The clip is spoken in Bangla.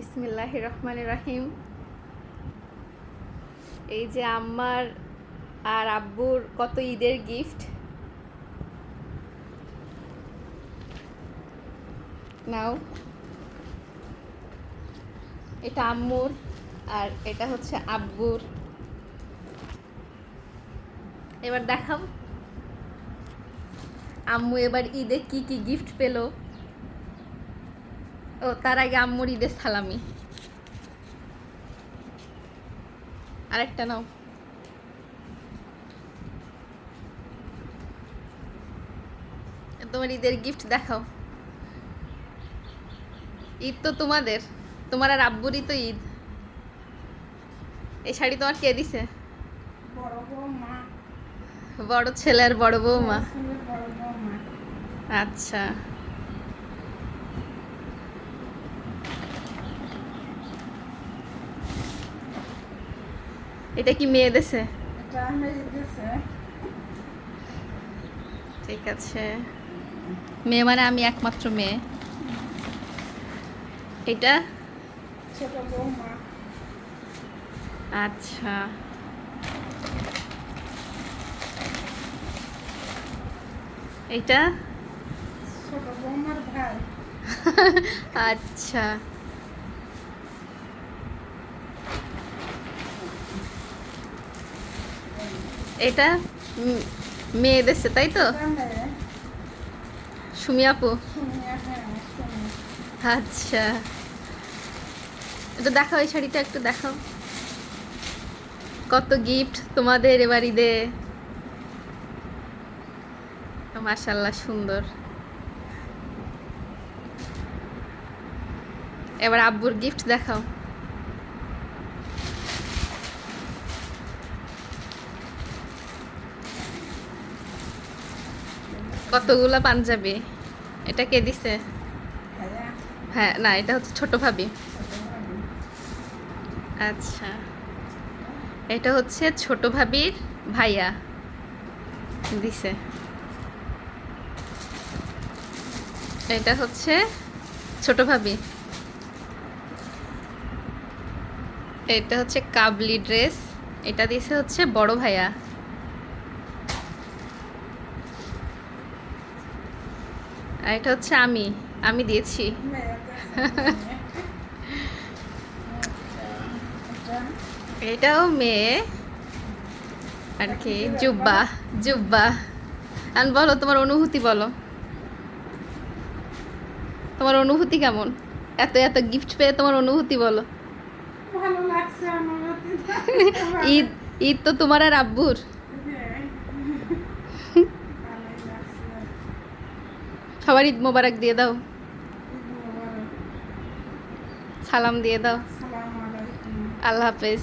বিসমিল্লাহ রহমান রাহিম। এই যে আম্মার আর আব্বুর কত ঈদের গিফট। নাও। এটা আম্মুর আর এটা হচ্ছে আব্বুর। এবার দেখাও। আম্মু এবার ঈদে কি কি গিফট পেল? ও তার আগে আম্মুর ঈদের সালামি। আরেকটা নাও। তোমার ঈদের গিফট দেখাও। ঈদ তো তোমাদের। তোমার আর আব্বুরই তো ঈদ। এই শাড়ি তোমার কে দিছে? বড় ছেলে আর ছেলের বড় বৌমা। আচ্ছা। এটা কি মেয়ে দেশে ঠিক আছে। মেয়ে মানে আমি একমাত্র মেয়ে। এটা? আচ্ছা। এটা? আচ্ছা। এটা মেয়ে দেশে তাই তো? সুমি আপু? আচ্ছা। এটা দেখাও এই শাড়িটা, একটু দেখাও। কত গিফট তোমাদের এবার ঈদে। মাশাল্লাহ সুন্দর। এবার আব্বুর গিফট দেখাও। কতগুলা পাঞ্জাবি? এটা কে দিছে? হ্যাঁ না এটা হচ্ছে ছোট ভাবি। আচ্ছা। এটা হচ্ছে ছোট ভাবির ভাইয়া দিছে। এটা হচ্ছে ছোট ভাবি। এটা হচ্ছে কাবলি ড্রেস। এটা দিছে হচ্ছে বড় ভাইয়া। আর এটা হচ্ছে আমি আমি দিয়েছি। এটাও মেয়ে আর কি জুব্বা জুব্বা। আর বলো তোমার অনুভূতি বলো। তোমার অনুভূতি কেমন? এত এত গিফট পেয়ে তোমার অনুভূতি বলো। ঈদ ঈদ তো তোমার আর আব্বুর। সবার ঈদ মোবারক দিয়ে দাও। সালাম দিয়ে দাও। আল্লাহ হাফেজ।